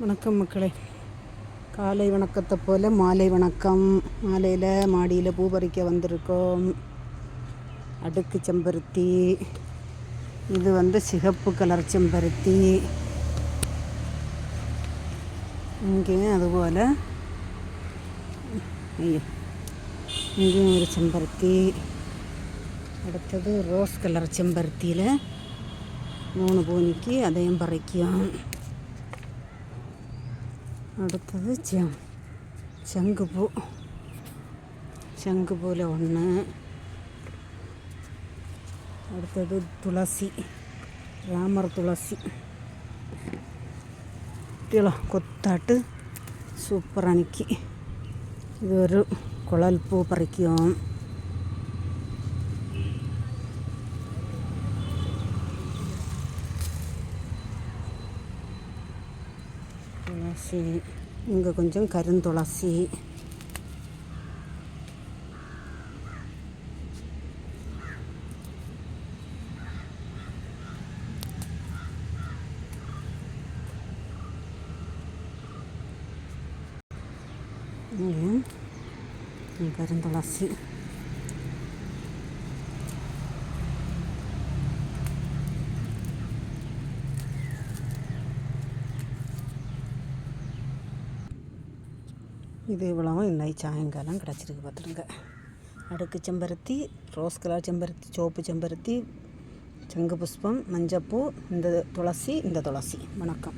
வணக்கம் மக்களே. காலை வணக்கத்தை போல் மாலை வணக்கம். மாலையில் மாடியில் பூ பறிக்க வந்திருக்கோம். அடுக்கு செம்பருத்தி. இது வந்து சிகப்பு கலர் செம்பருத்தி. இங்கேயும் அதுபோல் ஐயோ இங்கேயும் ஒரு செம்பருத்தி. அடுத்தது ரோஸ் கலர் செம்பருத்தியில் மூணு பூனிக்கு அதையும் பறிக்கும் அடுத்தது செம் சங்குப்பூ சங்குப்பூவில் ஒன்று அடுத்தது துளசி. ராமர் துளசி. இப்படியெல்லாம் கொத்தாட்டு. சூப்பராக நிற்கி இது ஒரு குழல் பூ பறிக்கும். துளசி இங்கே கொஞ்சம் கருந்துளசி இங்கேயும் கருந்துளசி இது இவ்வளவும். இன்னைக்கு சாயங்காலம் கிடச்சிருக்கு பார்த்துருங்க அடுக்கு செம்பருத்தி ரோஸ் கலர் செம்பருத்தி சிவப்பு செம்பருத்தி சங்கு புஷ்பம் மஞ்சப்பூ இந்த துளசி இந்த துளசி. வணக்கம்.